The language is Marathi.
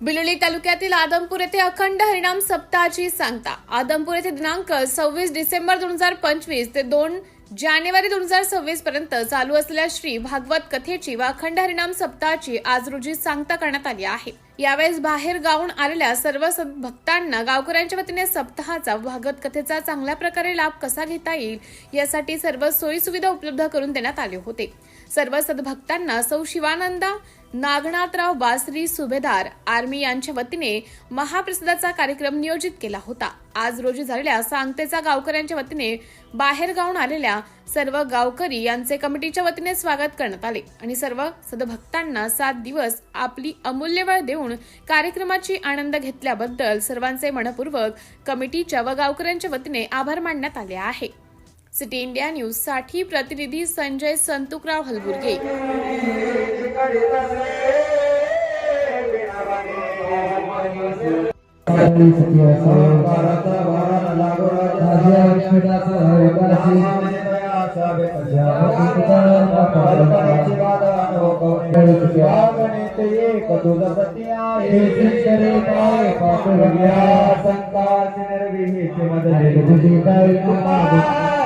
बिलोली तालुक्यातील आदमपूर येथे अखंड हरिणाम सप्ताहाची सांगता. आदमपूर येथे दिनांक सव्वीस डिसेंबर दोन हजार पंचवीस ते दोन जानेवारी दोन हजार सव्वीस पर्यंत चालू असलेल्या श्री भागवत कथेची व अखंड हरिणाम सप्ताहाची आज रोजी सांगता करण्यात आली आहे. यावेळेस बाहेर गावून आलेल्या सर्व भक्तांना गावकऱ्यांच्या वतीने सप्ताहाचा भागवत कथेचा चांगल्या प्रकारे लाभ कसा घेता येईल यासाठी सर्व सोयी सुविधा उपलब्ध करून देण्यात आले होते. सर्व सद्भक्तांना सौ शिवानंदा नागनाथराव बासरी सुभेदार आर्मी यांच्या वतीने महाप्रसादाचा कार्यक्रम नियोजित केला होता. आज रोजी झालेल्या सांगतेचा गावकऱ्यांच्या वतीने बाहेर गावून आलेल्या सर्व गावकरी यांचे कमिटीच्या वतीने स्वागत करण्यात आले. आणि सर्व सदभक्तांना सात दिवस आपली अमूल्य वेळ देऊन कार्यक्रमाची आनंद घेतल्याबद्दल सर्वांचे मनपूर्वक कमिटीच्या व गावकऱ्यांच्या वतीने आभार मानण्यात आले आहे. सिटी इंडिया न्यूजसाठी प्रतिनिधी संजय संतुकराव हलबुर्गे. करनी सकती है सो भारत भारत लागो राज्य बेटा सो राशि सब अच्छा भारत परिवार लोको गणित एक दुद सत्या एक करे पाए पाप लग्या संकास निर्विहित मद निर्विहित कार्य